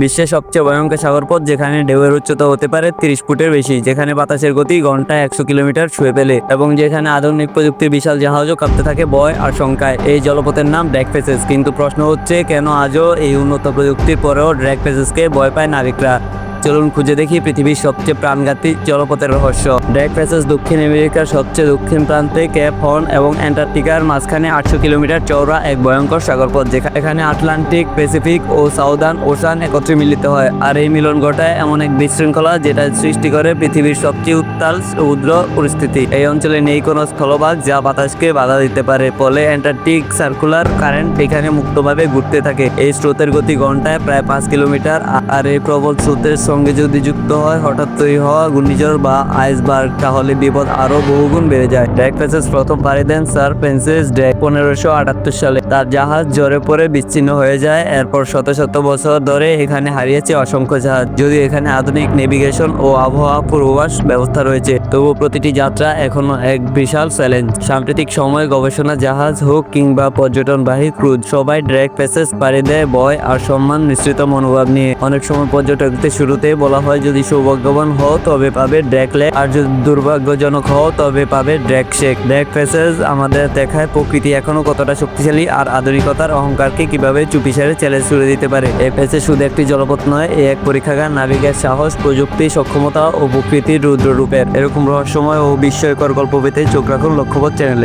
বিশ্বের সবচেয়ে ভয়ঙ্কর সাগরপথ যেখানে ঢেউয়ের উচ্চতা হতে পারে তিরিশ ফুটের বেশি, যেখানে বাতাসের গতি ঘন্টায় একশো কিলোমিটার ছুঁয়ে ফেলে এবং যেখানে আধুনিক প্রযুক্তির বিশাল জাহাজও কাঁপতে থাকে ভয় আর শঙ্কায়। এই জলপথের নাম ড্র্যাক ফেসেস কিন্তু প্রশ্ন হচ্ছে কেন আজও এই উন্নত প্রযুক্তির পরেও ড্র্যাক ফেসেসকে ভয় পায় নাবিকরা চলুন খুঁজে দেখি পৃথিবীর সবচেয়ে প্রাণঘাতী জলপথের রহস্য। ড্র্যাক প্যাসেজ দক্ষিণ আমেরিকার সবচেয়ে দক্ষিণ প্রান্তে ক্যাপ হর্ন এবং অ্যান্টার্কটিকার মাঝখানে আটশো কিলোমিটার চওড়া এক ভয়ঙ্কর সাগরপথ যেখানে এখানে আটলান্টিক, প্যাসিফিক ও সাউদার্ন ওশান একত্রে মিলিত হয়। আর এই মিলন ঘটায় এমন এক বিশৃঙ্খলা যেটা সৃষ্টি করে পৃথিবীর সবচেয়ে উত্তাল সমুদ্র পরিস্থিতি। এই অঞ্চলে নেই কোনো স্থলভাগ যা বাতাসকে বাধা দিতে পারে, ফলে অ্যান্টার্কটিক সার্কুলার কারেন্ট এখানে মুক্তভাবে ঘুরতে থাকে। এই স্রোতের গতি ঘন্টায় প্রায় পাঁচ কিলোমিটার আর এই প্রবল স্রোতের সঙ্গে যদি যুক্ত হয়, হঠাৎ তৈরি হওয়া ঘূর্ণিঝড় বা আইসবার্গ, তাহলে বিপদ আরও বহুগুণ বেড়ে যায়। ড্র্যাক প্যাসেজ প্রথম পাড়ি দেন স্যার পেন্সেস ড্র্যাক পনেরোশো আটাত্তর সালে। তার জাহাজ জ্বরে পড়ে বিচ্ছিন্ন হয়ে যায়, এরপর শত শত বছর ধরে এখানে হারিয়েছে অসংখ্য জাহাজ। যদি এখানে আধুনিক নেভিগেশন ও আবহাওয়া পূর্বাভাস ব্যবস্থা রয়েছে। তবু প্রতিটি যাত্রা এখনও এক বিশাল চ্যালেঞ্জ। সাম্প্রতিক সময়ে গবেষণা জাহাজ হোক কিংবা পর্যটনবাহী ক্রুজ, সবাই ড্র্যাক প্যাসেজ পাড়ি দেয় ভয় আর সম্মান মিশ্রিত মনোভাব নিয়ে। অনেক সময় পর্যটকদের শুরুতে বলা হয়, যদি সৌভাগ্যবান হও, তবে পাবে ড্র্যাক লেক আর যদি দুর্ভাগ্যজনক হও, তবে পাবে ড্র্যাক শেক। ড্র্যাক প্যাসেজ আমাদের দেখায়, প্রকৃতি এখনও কতটা শক্তিশালী আর আধুনিকতার অহংকারকে কীভাবে চুপিসারে চ্যালেঞ্জ ছুড়ে দিতে পারে? এই প্যাসেজ শুধু একটি জলপথ নয়, এ এক পরীক্ষাগার, নাবিকের সাহস, প্রযুক্তি, সক্ষমতা ও প্রকৃতির রুদ্র রূপের এরকম রহস্যময় ও বিস্ময়কর গল্প পেতে চোখ রাখুন লক্ষ্যপথ চ্যানেলে।